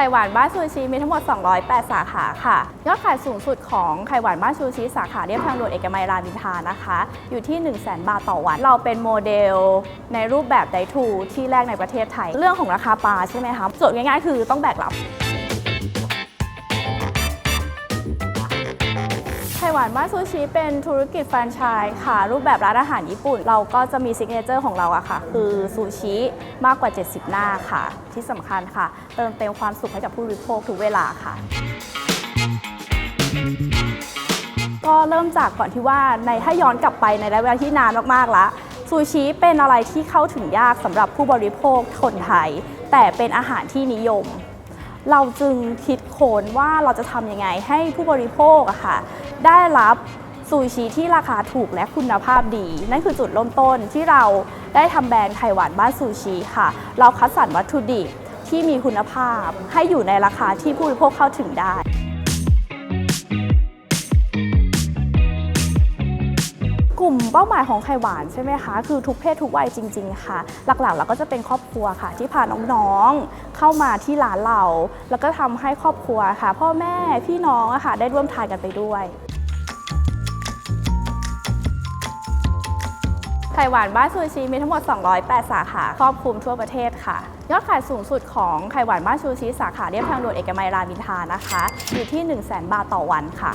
ไข่หวานบ้านซูชิมีทั้งหมด 208 สาขาค่ะ ยอดขายสูงสุดของไข่หวานบ้านซูชิสาขาเรียบทางด่วนเอกมัยรามอินทรานะคะ อยู่ที่ 1 0 0 0 0แบาทต่อวัน เราเป็นโมเดลในรูปแบบไดทูที่แรกในประเทศไทย เรื่องของราคาปลาใช่ไหมคะส่วนง่ายๆ คือต้องแบกรับ หวานบ้านซูชิเป็นธุรกิจแฟรนไชส์ค่ะ รูปแบบร้านอาหารญี่ปุ่น เราก็จะมีซิกเนเจอร์ของเราอะค่ะ คือซูชิมากกว่า 70 หน้าค่ะ ที่สำคัญค่ะ เติมเต็มความสุขให้กับผู้บริโภคทุกเวลาค่ะก็เริ่มจากก่อนที่ว่าในถ้าย้อนกลับไปในระยะเวลาที่นานมากๆแล้วซูชิเป็นอะไรที่เข้าถึงยากสำหรับผู้บริโภคคนไทย แต่เป็นอาหารที่นิยม เราจึงคิดค้นว่าเราจะทำยังไงให้ผู้บริโภคอะค่ะ ได้รับซูชิที่ราคาถูกและคุณภาพดี นั่นคือจุดเริ่มต้นที่เราได้ทำแบรนด์ไข่หวานบ้านซูชิค่ะ เราคัดสรรวัตถุดิบที่มีคุณภาพ ให้อยู่ในราคาที่ผู้บริโภคเข้าถึงได้กลุ่มเป้าหมายของไข่หวานใช่ไหมคะ คือทุกเพศทุกวัยจริง ๆ ค่ะ หลักๆเราก็จะเป็นครอบครัวค่ะ ที่พาน้องๆเข้ามาที่ร้านเรา แล้วก็ทำให้ครอบครัวค่ะ พ่อแม่พี่น้องอะค่ะได้ร่วมทานกันไปด้วย ไข่หวานบ้านซูชิมีทั้งหมด 208 สาขาครอบคลุมทั่วประเทศค่ะ ยอดขายสูงสุดของไข่หวานบ้านซูชิสาขาเรียบทางด่วนเอกมัยรามอินทรานะคะอยู่ที่ 1 0 0 0 0แบาทต่อวันค่ะ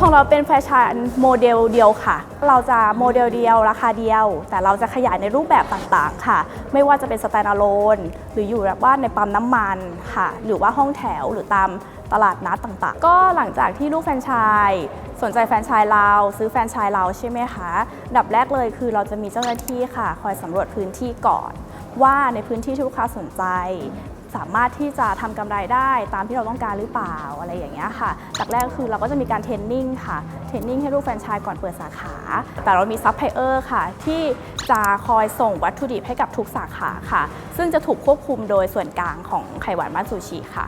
ของเราเป็นแฟชั่นโมเดลเดียวค่ะ เราจะโมเดลเดียวราคาเดียว แต่เราจะขยายในรูปแบบต่างๆ ค่ะ ไม่ว่าจะเป็นสแตนด์อะโลนหรืออยู่แบบว่าในปั๊มน้ำมันค่ะ หรือว่าห้องแถวหรือตาม ตลาดนัดต่างๆ ก็หลังจากที่ลูกแฟรนไชส์สนใจแฟรนไชส์เราซื้อแฟรนไชส์เราใช่ไหมคะดับแรกเลยคือเราจะมีเจ้าหน้าที่ค่ะ คอยสำรวจพื้นที่ก่อน ว่าในพื้นที่ที่ลูกค้าสนใจ สามารถที่จะทำกำไรได้ตามที่เราต้องการหรือเปล่าอะไรอย่างเงี้ยค่ะจากแรกคือเราก็จะมีการเทรนนิ่งค่ะเทรนนิ่งให้ลูกแฟรนไชส์ก่อนเปิดสาขา แต่เรามีซัพพลายเออร์ค่ะที่จะคอยส่งวัตถุดิบให้กับทุกสาขาค่ะ ซึ่งจะถูกควบคุมโดยส่วนกลางของไข่หวานบ้านซูชิค่ะ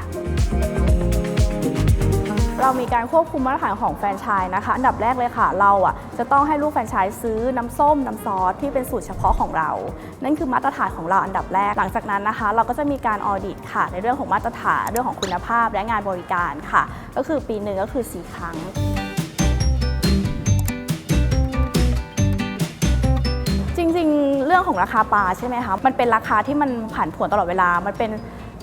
เรามีการควบคุมมาตรฐานของแฟรนไชส์นะคะ อันดับแรกเลยค่ะ เราอะจะต้องให้ลูกแฟรนไชส์ซื้อน้ำส้มน้ำซอสที่เป็นสูตรเฉพาะของเรา นั่นคือมาตรฐานของเราอันดับแรก หลังจากนั้นนะคะ เราก็จะมีการออดิตค่ะ ในเรื่องของมาตรฐานเรื่องของคุณภาพและงานบริการค่ะ ก็คือปีหนึ่งก็คือ 4 ครั้งจริงๆ เรื่องของราคาปลาใช่ไหมคะ มันเป็นราคาที่มันผันผวนตลอดเวลา มันเป็น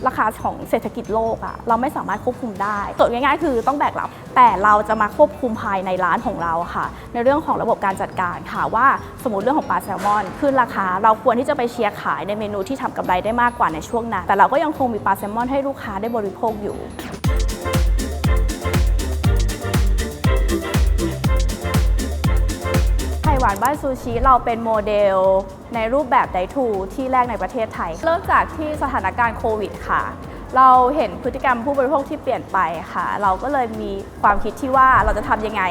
ราคาของเศรษฐกิจโลกอะเราไม่สามารถควบคุมได้โจทย์ง่ายๆ คือต้องแบกรับ แต่เราจะมาควบคุมภายในร้านของเราค่ะ ในเรื่องของระบบการจัดการค่ะว่าสมมติเรื่องของปลาแซลมอนขึ้นราคา เราควรที่จะไปเชียร์ขายในเมนูที่ทำกำไรได้มากกว่าในช่วงนั้น แต่เราก็ยังคงมีปลาแซลมอนให้ลูกค้าได้บริโภคอยู่ หวานบ้านซูชิเราเป็นโมเดลในรูปแบบไดทูที่แรกในประเทศไทย เริ่มจากที่สถานการณ์โควิดค่ะ เราเห็นพฤติกรรมผู้บริโภคที่เปลี่ยนไปค่ะ เราก็เลยมีความคิดที่ว่าเราจะทำยังไง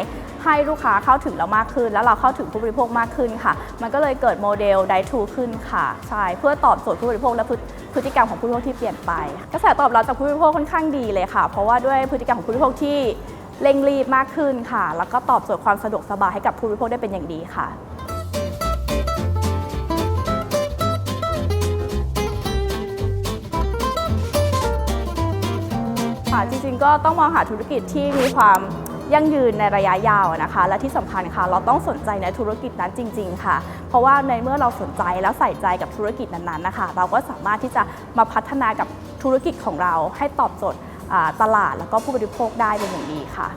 ให้ลูกค้าเข้าถึงเรามากขึ้น แล้วเราเข้าถึงผู้บริโภคมากขึ้นค่ะ มันก็เลยเกิดโมเดลไดทูขึ้นค่ะใช่เพื่อตอบโจทย์ผู้บริโภคและพฤพฤติกรรมของผู้บริโภคที่เปลี่ยนไป กระแสตอบรับจากผู้บริโภคค่อนข้างดีเลยค่ะ เพราะว่าด้วยพฤติกรรมของผู้บริโภคที่ เร่งรีบมากขึ้นค่ะ แล้วก็ตอบโจทย์ความสะดวกสบายให้กับผู้บริโภคได้เป็นอย่างดีค่ะค่ะจริงๆก็ต้องมองหาธุรกิจที่มีความยั่งยืนในระยะยาวนะคะ และที่สำคัญค่ะ เราต้องสนใจในธุรกิจนั้นจริง ๆ ค่ะ เพราะว่าในเมื่อเราสนใจแล้วใส่ใจกับธุรกิจนั้นๆนะคะ เราก็สามารถที่จะมาพัฒนากับธุรกิจของเราให้ตอบโจทย์ ตลาดแล้วก็ผู้บริโภคได้เป็นอย่างดีค่ะ